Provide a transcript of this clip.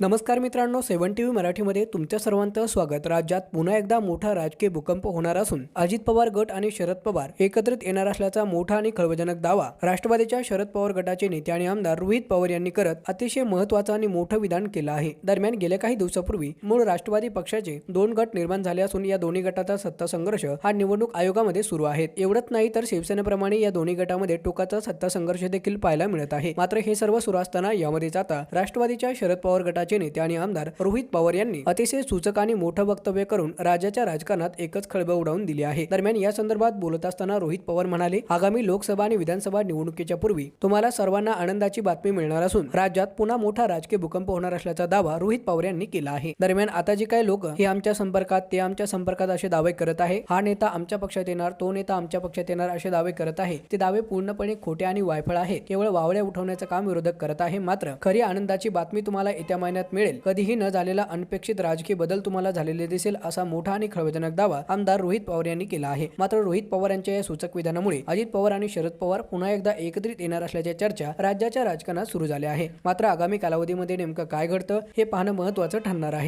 नमस्कार मित्रांनो सेवन T V मराठीमध्ये तुमच्या सर्वांचं स्वागत. राज्यात पुन्हा एकदा मोठा राजकीय भूकंप होणार असून अजित पवार गट आणि शरद पवार एकत्रित येणार असल्याचा मोठा आणि खळबळजनक दावा राष्ट्रवादीच्या शरद पवार गटाचे नेते आणि आमदार रोहित पवार यांनी करत अतिशय महत्वाचं आणि मोठं विधान केलं आहे. दरम्यान गेल्या काही दिवसापूर्वी मूळ राष्ट्रवादी पक्षाचे दोन गट निर्माण झाले असून या दोन्ही गटाचा सत्ता संघर्ष हा निवडणूक आयोगामध्ये सुरू आहे. एवढंच नाही तर शिवसेनेप्रमाणे या दोन्ही गटामध्ये टोकाचा सत्ता संघर्ष देखील पाहायला मिळत आहे. मात्र हे सर्व सुरू असताना यामध्येच आता राष्ट्रवादीच्या शरद पवार गटाचे नेते आणि आमदार रोहित पवार यांनी अतिशय सूचक आणि मोठं वक्तव्य करून राज्याच्या राजकारणात एकच खळबळ उडवून दिली आहे. दरम्यान या संदर्भात बोलत असताना रोहित पवार म्हणाले आगामी लोकसभा आणि विधानसभा निवडणुकीच्या पूर्वी तुम्हाला सर्वांना आनंदाची बातमी मिळणार असून राज्यात पुन्हा मोठा राजकीय भूकंप होणार असल्याचा दावा रोहित पवार यांनी केला आहे. दरम्यान आता जे काही लोक हे आमच्या संपर्कात ते आमच्या संपर्कात असे दावे करत आहे. हा नेता आमच्या पक्षात येणार तो नेता आमच्या पक्षात येणार असे दावे करत आहे. ते दावे पूर्णपणे खोटे आणि वायफळ आहे केवळ वावड्या उठवण्याचं काम विरोधक करत आहे. मात्र खरी आनंदाची बातमी तुम्हाला येत्या महिन्यात मिळेल. कधीही न झालेला अनपेक्षित राजकीय बदल तुम्हाला झालेले दिसेल असा मोठा आणि खळबळजनक दावा आमदार रोहित पवार यांनी केला आहे. मात्र रोहित पवार यांच्या या सूचक विधानामुळे अजित पवार आणि शरद पवार पुन्हा एकदा एकत्रित येणार असल्याच्या चर्चा राज्याच्या राजकारणात सुरू झाल्या आहे. मात्र आगामी कालावधीमध्ये नेमकं काय घडतं हे पाहणं महत्वाचं ठरणार आहे.